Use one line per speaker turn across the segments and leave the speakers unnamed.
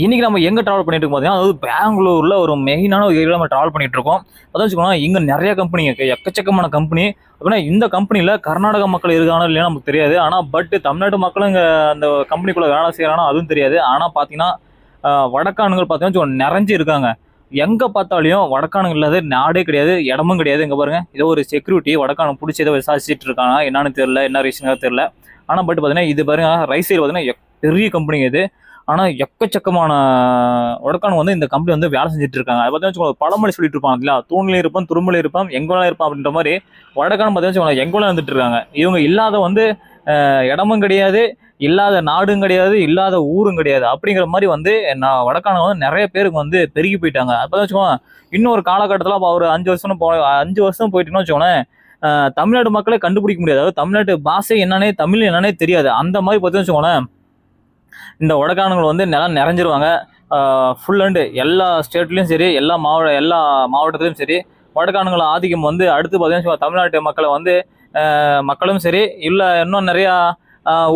இன்னைக்கு நம்ம எங்கே ட்ராவல் பண்ணிட்டு இருக்கோம் பார்த்தீங்கன்னா அதாவது பெங்களூரில் ஒரு மெயினான ஒரு ஏரியா நம்ம ட்ராவல் பண்ணிட்டு இருக்கோம். அதான் வச்சுக்கோங்க இங்கே நிறைய கம்பெனி எக்கச்சக்கமான கம்பெனி அப்படின்னா இந்த கம்பெனியில் கர்நாடக மக்கள் இருக்கானோ இல்லையா நமக்கு தெரியாது. ஆனால் பட் தமிழ்நாட்டு மக்களும் இங்கே அந்த கம்பெனிக்குள்ளே வேலை செய்கிறானோ அதுவும் தெரியாது. ஆனா பாத்தீங்கன்னா வடக்கானுங்கள் பார்த்தீங்கன்னா நிறைஞ்சு இருக்காங்க. எங்கே பார்த்தாலையும் வடக்கானுங்க இல்லாத நாடே கிடையாது இடமும் கிடையாது. இங்கே பாருங்க ஏதோ ஒரு செக்யூரிட்டி வடக்கானு பிடிச்சி ஏதோ விசாரிச்சுட்டு இருக்காங்க என்னன்னு தெரியல என்ன ரீசனாக தெரியல. ஆனால் பட் பார்த்தீங்கன்னா இது பாருங்க ரைஸ் சைடு பார்த்தீங்கன்னா பெரிய கம்பெனி இது. ஆனால் எக்கச்சக்கமான உடக்கான வந்து இந்த கம்பெனி வந்து வேலை செஞ்சுட்டு இருக்காங்க. அது பார்த்தீங்கன்னா வச்சுக்கோங்க, பழமொழி சொல்லிட்டு இருப்பாங்க இல்லையா? தூண்லேயும் இருப்பான் துரும்புல இருப்பான் எங்கோலாம் இருப்பான் அப்படின்ற மாதிரி வடக்கான பார்த்தீங்கன்னா வச்சுக்கோங்க, எங்கோலாம் இருந்துட்டு இருக்காங்க. இவங்க இல்லாத வந்து இடமும் கிடையாது இல்லாத நாடும் கிடையாது இல்லாத ஊரும் கிடையாது. அப்படிங்கிற மாதிரி வந்து நான் வடக்கான வந்து நிறைய பேருக்கு வந்து பெருகி போயிட்டாங்க. அப்போ தான் வச்சுக்கோங்க இன்னொரு காலகட்டத்தில் அப்போ ஒரு அஞ்சு வருஷம் போ அஞ்சு வருஷம் போயிட்டுன்னு வச்சுக்கோங்களேன் தமிழ்நாடு மக்களே கண்டுபிடிக்க முடியாது. அதாவது தமிழ்நாட்டு பாஷை என்னன்னே தமிழ் என்னன்னே தெரியாது. அந்த மாதிரி பார்த்தீங்கன்னு வச்சுக்கோங்களேன் இந்த வடக்கானங்கள் வந்து நிலம் நிறைஞ்சிருவாங்க. ஃபுல் அண்டு எல்லா ஸ்டேட்லேயும் சரி எல்லா மாவட்ட எல்லா மாவட்டத்திலும் சரி வடக்கானங்கள ஆதிக்கம் வந்து அடுத்து பார்த்தீங்கன்னா தமிழ்நாட்டு மக்களை வந்து மக்களும் சரி இல்லை இன்னும் நிறையா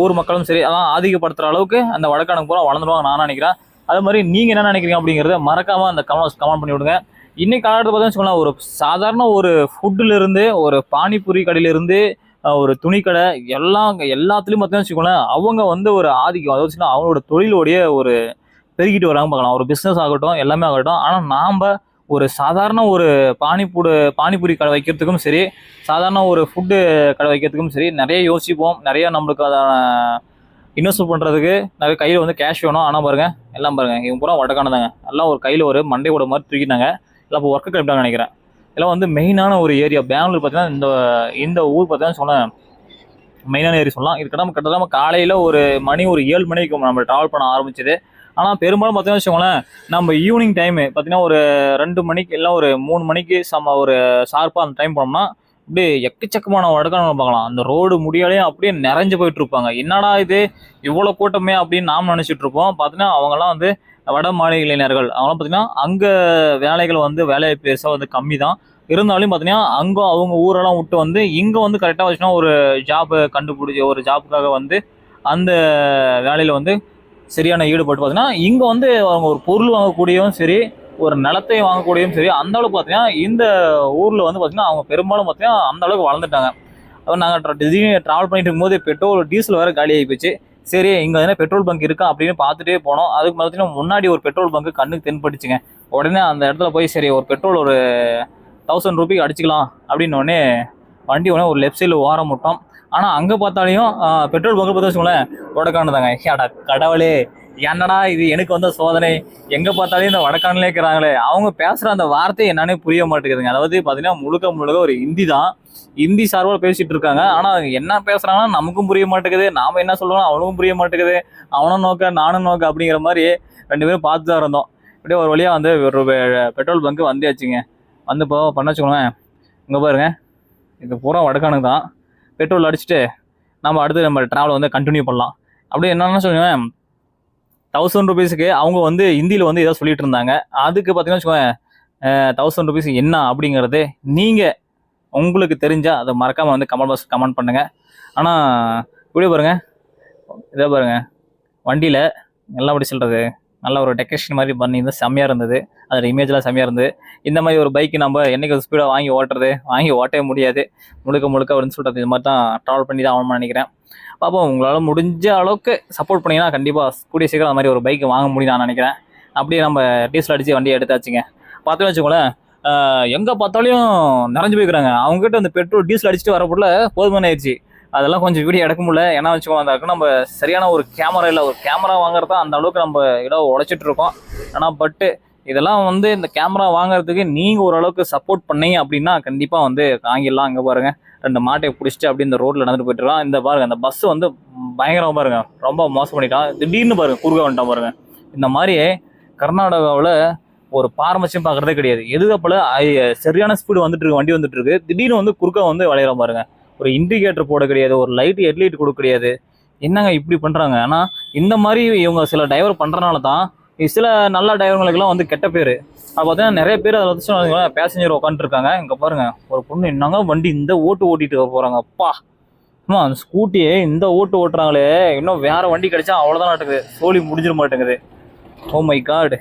ஊர் மக்களும் சரி அதான் ஆதிக்கப்படுத்துகிற அளவுக்கு அந்த வடக்கானங்க பூரா வளர்ந்துருவாங்க நான் நினைக்கிறேன். அது மாதிரி நீங்கள் என்ன நினைக்கிறீங்க அப்படிங்கிறத மறக்காமல் அந்த கமெண்ட் கமெண்ட் பண்ணி விடுங்க. இன்னைக்கு காலகட்டத்தில் பார்த்தீங்கன்னா வச்சுக்கோங்களேன், ஒரு சாதாரண ஒரு ஃபுட்டிலிருந்து ஒரு பானிபூரி கடையிலிருந்து ஒரு துணிக்கடை எல்லாம் எல்லாத்துலேயும் பார்த்தீங்கன்னா வச்சுக்கோங்களேன் அவங்க வந்து ஒரு ஆதிக்கம். அதாவது வச்சுன்னா அவங்களோட தொழிலோடைய ஒரு பெருகிட்டு வராங்க பார்க்கலாம். ஒரு பிஸ்னஸ் ஆகட்டும் எல்லாமே ஆகட்டும். ஆனால் நாம் ஒரு சாதாரண ஒரு பானிபூடு பானிபூரி கடை வைக்கிறதுக்கும் சரி சாதாரண ஒரு ஃபுட்டு கடை வைக்கிறதுக்கும் சரி நிறைய யோசிப்போம். நிறைய நம்மளுக்கு அதான இன்வெஸ்ட் பண்ணுறதுக்கு நிறைய கையில் வந்து கேஷ் வேணும். ஆனால் பாருங்கள் எல்லாம் பாருங்க இவங்க பூரா வடக்கானதாங்க. எல்லாம் ஒரு கையில் ஒரு மண்டை கூட மாதிரி தூக்கிட்டாங்க. எல்லாம் இப்போ ஒர்க்கு கிளம்பிட்டாங்க நினைக்கிறேன். இதெல்லாம் வந்து மெயினான ஒரு ஏரியா பெங்களூர் பார்த்தீங்கன்னா இந்த இந்த ஊர் பார்த்தீங்கன்னா சொன்னேன் மெயினான ஏரியா சொல்லலாம். இதுக்கு நம்ம கிட்டத்தட்ட நம்ம காலையில் ஒரு மணி ஒரு ஏழு மணிக்கு நம்ம ட்ராவல் பண்ண ஆரம்பிச்சது. ஆனால் பெரும்பாலும் பார்த்தீங்கன்னா வச்சுக்கோங்களேன் நம்ம ஈவினிங் டைமு பார்த்தீங்கன்னா ஒரு ரெண்டு மணிக்கு இல்லை ஒரு மூணு மணிக்கு சம ஒரு ஷார்ப்பாக அந்த டைம் போனோம்னா அப்படியே எக்கச்சக்கமான வடக்கான பார்க்கலாம். அந்த ரோடு முடியாலையும் அப்படியே நிறைஞ்சு போயிட்டு இருப்பாங்க. என்னடா இது இவ்வளோ கூட்டமே அப்படின்னு நாம் நினச்சிட்டு இருப்போம். பார்த்தீங்கன்னா அவங்கெல்லாம் வந்து வட மாநில இளைஞர்கள் அவங்களாம் பார்த்தீங்கன்னா அங்கே வேலைகள் வந்து வேலை பெருசாக வந்து கம்மி தான் இருந்தாலும் பார்த்தீங்கன்னா அங்கே அவங்க ஊரெல்லாம் விட்டு வந்து இங்கே வந்து கரெக்டாக வச்சுன்னா ஒரு ஜாபை கண்டுபிடிச்சி ஒரு ஜாப்புக்காக வந்து அந்த வேலையில் வந்து சரியான ஈடுபாடு பார்த்தீங்கன்னா இங்கே வந்து அவங்க ஒரு பொருள் வாங்கக்கூடியவும் சரி ஒரு நிலத்தை வாங்கக்கூடியவும் சரி அந்த அளவுக்கு பார்த்தீங்கன்னா இந்த ஊரில் வந்து பார்த்தீங்கன்னா அவங்க பெரும்பாலும் பார்த்தீங்கன்னா அந்த அளவுக்கு வளர்ந்துட்டாங்க. அப்போ நாங்கள் திடீர்னு ட்ராவல் பண்ணிட்டு இருக்கும்போது பெட்ரோல் டீசல் வேறு காலி ஆகி போச்சு. சரி இங்கே எதனா பெட்ரோல் பங்க் இருக்கா அப்படின்னு பார்த்துட்டே போனோம். அதுக்கு பார்த்தீங்கன்னா முன்னாடி ஒரு பெட்ரோல் பங்க் கண்ணுக்கு தென்பட்டுச்சுங்க. உடனே அந்த இடத்துல போய் சரி ஒரு பெட்ரோல் ஒரு தௌசண்ட் ருபீக்கு அடிச்சுக்கலாம் அப்படின்னு உடனே வண்டி உடனே ஒரு லெஃப்ட் சைடில் ஓரம் விட்டோம். ஆனால் அங்கே பார்த்தாலையும் பெட்ரோல் பங்கு பார்த்து வச்சுக்கோங்களேன் வடக்கானதாங்க ஏடா கடவுளே. என்னடா இது எனக்கு வந்த சோதனை? எங்கே பார்த்தாலும் இந்த வடக்கானிலே இருக்கிறாங்களே. அவங்க பேசுகிற அந்த வார்த்தை என்னன்னே புரிய மாட்டேங்குதுங்க. அதாவது பார்த்தீங்கன்னா முழுக்க முழுக்க ஒரு ஹிந்தி தான். ஹிந்தி சார்பாக பேசிட்டு இருக்காங்க. ஆனால் அவங்க என்ன பேசுகிறாங்கன்னா நமக்கும் புரிய மாட்டேங்குது. நாம் என்ன சொல்லுவோம் அவனுக்கும் புரிய மாட்டேங்குது. அவனும் நோக்க நானும் நோக்க அப்படிங்கிற மாதிரி ரெண்டு பேரும் பார்த்து தான் இருந்தோம். அப்படியே ஒரு வழியாக வந்து ஒரு பெட்ரோல் பங்கு வந்தாச்சுங்க வந்து இப்போ பண்ண வச்சுக்கோங்களேன். இங்கே பாருங்க. இது பூரா வடக்கானுக்கு தான். பெட்ரோல் அடிச்சுட்டு நம்ம அடுத்து நம்ம ட்ராவலை வந்து கண்டினியூ பண்ணலாம். அப்படியே என்னென்னு சொல்லுவேன் தௌசண்ட் ருபீஸுக்கு அவங்க வந்து ஹிந்தியில் வந்து ஏதோ சொல்லிட்டு இருந்தாங்க. அதுக்கு பார்த்தீங்கன்னா வச்சுக்கோங்க தௌசண்ட் ருபீஸ் என்ன அப்படிங்கிறது நீங்கள் உங்களுக்கு தெரிஞ்சால் அதை மறக்காமல் வந்து கமெண்ட் பாக்ஸ் கமெண்ட் பண்ணுங்கள் ஆனால் இப்படியே பாருங்க. இதை பாருங்கள் வண்டியில் எல்லாம் எப்படி சொல்கிறது நல்ல ஒரு டெக்கரேஷன் மாதிரி பண்ணியிருந்தா செம்மையாக இருந்தது. அதில் இமேஜ்லாம் செம்மையாக இருந்தது. இந்த மாதிரி ஒரு பைக்கு நம்ம என்னைக்கு ஸ்பீடாக வாங்கி ஓட்டுறது? வாங்கி ஓட்டவே முடியாது. முழுக்க முழுக்க அப்படின்னு சொல்கிறது இது மாதிரி தான் ட்ராவல் பண்ணி தான் ஆகணும்னு நினைக்கிறேன். பார்ப்போம் உங்களால் முடிஞ்ச அளவுக்கு சப்போர்ட் பண்ணீங்கன்னா கண்டிப்பாக கூடிய சீக்கிரம் அந்த மாதிரி ஒரு பைக் வாங்க முடியும் நான் நினைக்கிறேன். அப்படியே நம்ம டீசல் அடித்து வண்டியை எடுத்தாச்சுங்க. பார்த்தோன்னு வச்சுக்கோங்களேன் எங்கே பார்த்தாலும் நிறைஞ்சு போய்க்கிறாங்க அவங்ககிட்ட அந்த பெட்ரோல் டீசல் அடிச்சுட்டு வரப்போல போதுமான ஆயிடுச்சு அதெல்லாம் கொஞ்சம் வீடியோ எடுக்க முடியல. ஏன்னா வச்சுக்கோங்க அந்த அளவுக்கு நம்ம சரியான ஒரு கேமரா இல்லை ஒரு கேமரா வாங்குறது அந்த அளவுக்கு நம்ம இடம் உழைச்சிட்டு இருக்கோம். ஆனால் பட்டு இதெல்லாம் வந்து இந்த கேமரா வாங்குறதுக்கு நீங்கள் ஓரளவுக்கு சப்போர்ட் பண்ணீங்க அப்படின்னா கண்டிப்பாக வந்து வாங்கிடலாம் அங்கே பாருங்கள் ரெண்டு மாட்டை பிடிச்சிட்டு அப்படியே இந்த ரோட்டில் நடந்துட்டு போயிட்டு இந்த பாருங்க அந்த பஸ் வந்து பயங்கரமா பாருங்க. ரொம்ப மோசம் பண்ணிட்டான். திடீர்னு பாருங்க குறுக்க வந்துட்டான் பாருங்க. இந்த மாதிரி கர்நாடகாவில் ஒரு பாரம்பரியம் பார்க்கறதே கிடையாது. எதுக்கப்பல சரியான ஸ்பீடு வந்துட்டு இருக்கு வண்டி வந்துட்டு இருக்கு. திடீர்னு வந்து குறுக்க வந்து வளையிற பாருங்க. ஒரு இண்டிகேட்டர் போட கிடையாது ஒரு லைட் ஹெட்லைட் கொடுக்க கிடையாது. என்னங்க இப்படி பண்றாங்க? ஆனா இந்த மாதிரி இவங்க சில டிரைவர் பண்ணுறனால தான் சில நல்ல டிரைவருங்களுக்குலாம் வந்து கெட்ட பேர். அது பார்த்தீங்கன்னா நிறைய பேர் அதில் வந்து பேசஞ்சர் உட்காந்துருக்காங்க இங்கே பாருங்கள் ஒரு பொண்ணு என்னங்க வண்டி இந்த ஓட்டு ஓட்டிட்டு போகிறாங்க அப்பா அம்மா அந்த ஸ்கூட்டியே இந்த ஓட்டு ஓட்டுறாங்களே. இன்னும் வேறு வண்டி கிடைச்சா அவ்வளோதான் நடக்குது. சோழி முடிஞ்சிட மாட்டேங்குது. Oh my god